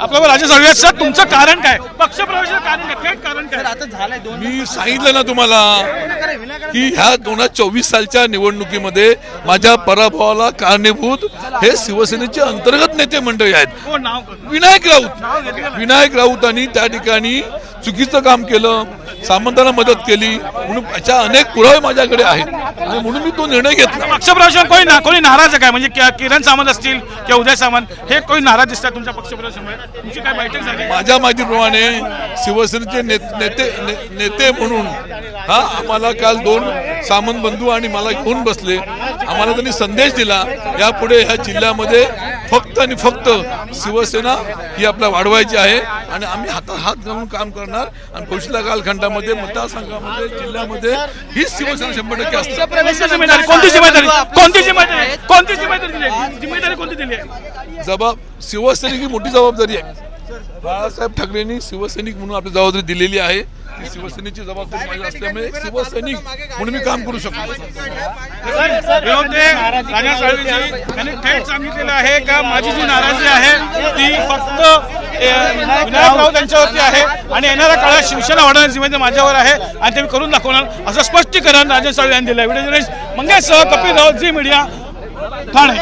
आपल्याला राजे आहेत. सर तुमचं कारण काय? पक्ष प्रवेशाचं कारण काय? थेट कारण काय? आता झालंय दोन मी सांगितलं ना तुम्हाला की ह्या दोन हजार चोवीस सालच्या निवडणुकीमध्ये माझ्या पराभवाला कारणीभूत हे शिवसेनेचे अंतर्गत नेते मंडळी आहेत. कोण? विनायक राऊत. विनायक राऊतांनी त्या ठिकाणी चुकीचं काम केलं. सामंतांना मदत केली. म्हणून याच्या अनेक पुरावे माझ्याकडे आहेत. आणि म्हणून मी तो निर्णय घेतला. पक्ष प्रवेशावर कोणी ना कोणी नाराज आहे काय? म्हणजे कि- किरण सामंत असतील किंवा उदय सामंत हे कोणी नाराज दिसतात तुमच्या पक्ष प्रवेशामुळे तुमची काय बैठक झाली? माझ्या माहितीप्रमाणे शिवसेनेचे ने- नेते ने- नेते म्हणून हा आम्हाला काल दोन सामंत बंधू आणि मला घेऊन बसले. आम्हाला त्यांनी संदेश दिला. यापुढे ह्या जिल्ह्यामध्ये फक्त आणि फक्त शिवसेना ही आपल्या वाढवायची आहे आणि आम्ही हातात हात घालून काम करणार. आणि भविष्यातल्या कालखंडामध्ये मतदारसंघामध्ये जिल्ह्यामध्ये ही शिवसेना शंभर टक्के असते. कोणती जिम्मेदारी? कोणती जिम्मेदारी? कोणती जिम्मेदारी? कोणती जिम्मेदारी दिली आहे? जिम्मेदारी कोणती दिली आहे? जबाब शिवसैनिक ही मोठी जबाबदारी आहे. बाळासाहेब ठाकरेंनी शिवसैनिक म्हणून आपली जबाबदारी दिलेली आहे. ती शिवसेनेची जबाबदारी माझी असल्यामुळे शिवसैनिक म्हणून मी काम करू शकतो राजा साळवीजी थेट सांगितलेलं आहे का माझी जी नाराजी आहे ती फक्त ए, विनायक राऊत यांच्यावरती आहे आणि येणाऱ्या काळात शिवसेना वाढवण्याची जिम्मेदारी माझ्यावर आहे आणि ते मी करून दाखवणार. असं स्पष्टीकरण राजन साळवे यांनी दिलं आहे व्हिडिओ जर्नलिस्ट मंगेश सह कपिल राऊत झी मीडिया ठाणे.